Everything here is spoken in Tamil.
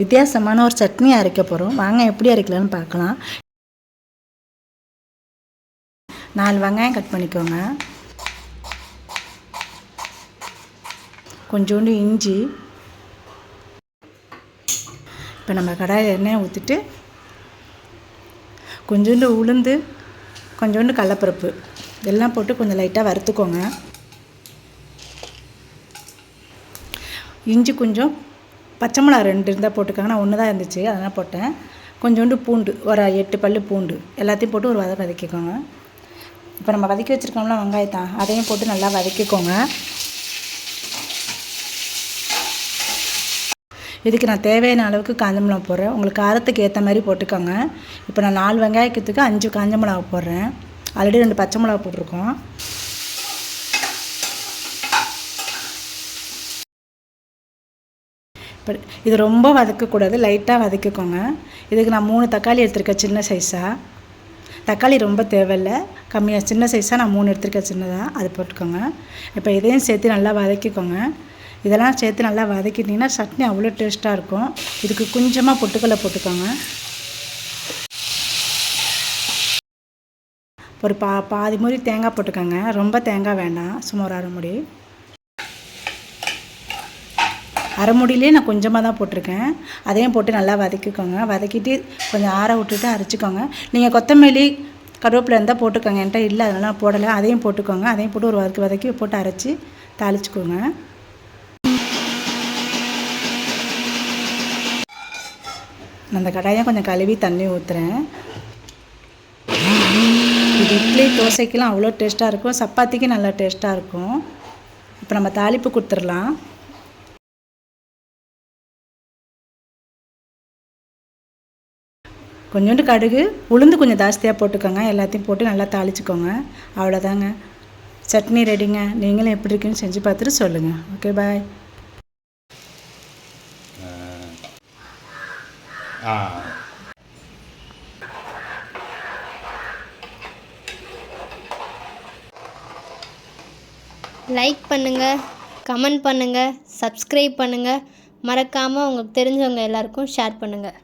வித்தியாசமான ஒரு சட்னி அரைக்க போகிறோம் வாங்க எப்படி அரைக்கலாம்னு பார்க்கலாம். நாலு வெங்காயம் கட் பண்ணிக்கோங்க. கொஞ்சோண்டு இஞ்சி. இப்போ நம்ம கடாயில் எண்ணெய் ஊற்றிட்டு கொஞ்சோண்டு உளுந்து கொஞ்சோண்டு கடலப்பருப்பு இதெல்லாம் போட்டு கொஞ்சம் லைட்டாக வறுத்துக்கோங்க. இஞ்சி கொஞ்சம் பச்சை மிளகா ரெண்டு இருந்தால் போட்டுக்கோங்க. நான் ஒன்று தான் இருந்துச்சு அதெல்லாம் போட்டேன். கொஞ்சோண்டு பூண்டு ஒரு எட்டு பல் பூண்டு எல்லாத்தையும் போட்டு ஒரு வத வதக்கிக்கோங்க. இப்போ நம்ம வதக்கி வச்சுருக்கோம்ல வெங்காயத்தான் அதையும் போட்டு நல்லா வதக்கிக்கோங்க. இதுக்கு நான் தேவையான அளவுக்கு காஞ்ச மிளகா போடுறேன். உங்களுக்கு காரத்துக்கு ஏற்ற மாதிரி போட்டுக்கோங்க. இப்போ நான் நாலு வெங்காயத்துக்கு அஞ்சு காஞ்ச மிளகா போடுறேன். ஆல்ரெடி ரெண்டு பச்சை மிளகா போட்டிருக்கோம். பட் இது ரொம்ப வதக்கக்கூடாது லைட்டாக வதக்கிக்கோங்க. இதுக்கு நான் மூணு தக்காளி எடுத்திருக்கேன் சின்ன சைஸாக தக்காளி ரொம்ப தேவையில்லை. கம்மியாக சின்ன சைஸாக நான் மூணு எடுத்திருக்கேன் சின்னதாக அது போட்டுக்கோங்க. இப்போ இதையும் சேர்த்து நல்லா வதக்கிக்கோங்க. இதெல்லாம் சேர்த்து நல்லா வதக்கிட்டிங்கன்னா சட்னி அவ்வளோ டேஸ்ட்டாக இருக்கும். இதுக்கு கொஞ்சமாக பொட்டுக்கடலை போட்டுக்கோங்க. ஒரு பா பாதி மூடி தேங்காய் போட்டுக்கோங்க. ரொம்ப தேங்காய் வேண்டாம். சும்மா ஒரு அரை முடி. அரை முடியிலே நான் கொஞ்சமாக தான் போட்டிருக்கேன். அதையும் போட்டு நல்லா வதக்கிக்கோங்க. வதக்கிட்டு கொஞ்சம் ஆற விட்டுட்டு அரைச்சிக்கோங்க. நீங்கள் கொத்தமல்லி கருவேப்பிலை இருந்தால் போட்டுக்கோங்க. என்கிட்ட இல்லை அதனால் போடலை. அதையும் போட்டுக்கோங்க. அதையும் போட்டு ஒரு வதக்கி வதக்கி போட்டு அரைச்சி தாளிச்சுக்கோங்க. அந்த கடாயை கொஞ்சம் கழுவி தண்ணி ஊற்றுறேன் இது இட்லி தோசைக்கெலாம் அவ்வளோ டேஸ்ட்டாக இருக்கும். சப்பாத்திக்கு நல்லா டேஸ்ட்டாக இருக்கும். இப்போ நம்ம தாளிப்பு கொடுத்துடலாம். கொஞ்சோண்டு கடுகு உளுந்து கொஞ்சம் ஜாஸ்தியாக போட்டுக்கோங்க. எல்லாத்தையும் போட்டு நல்லா தாளிச்சுக்கோங்க. அவ்வளோதாங்க. சட்னி ரெடிங்க நீங்களும் எப்படி இருக்குன்னு செஞ்சு பார்த்துட்டு சொல்லுங்கள் ஓகே பாய் லைக் பண்ணுங்கள் கமெண்ட் பண்ணுங்கள் சப்ஸ்கிரைப் பண்ணுங்கள் மறக்காமல் உங்களுக்கு தெரிஞ்சவங்க எல்லாருக்கும் ஷேர் பண்ணுங்கள்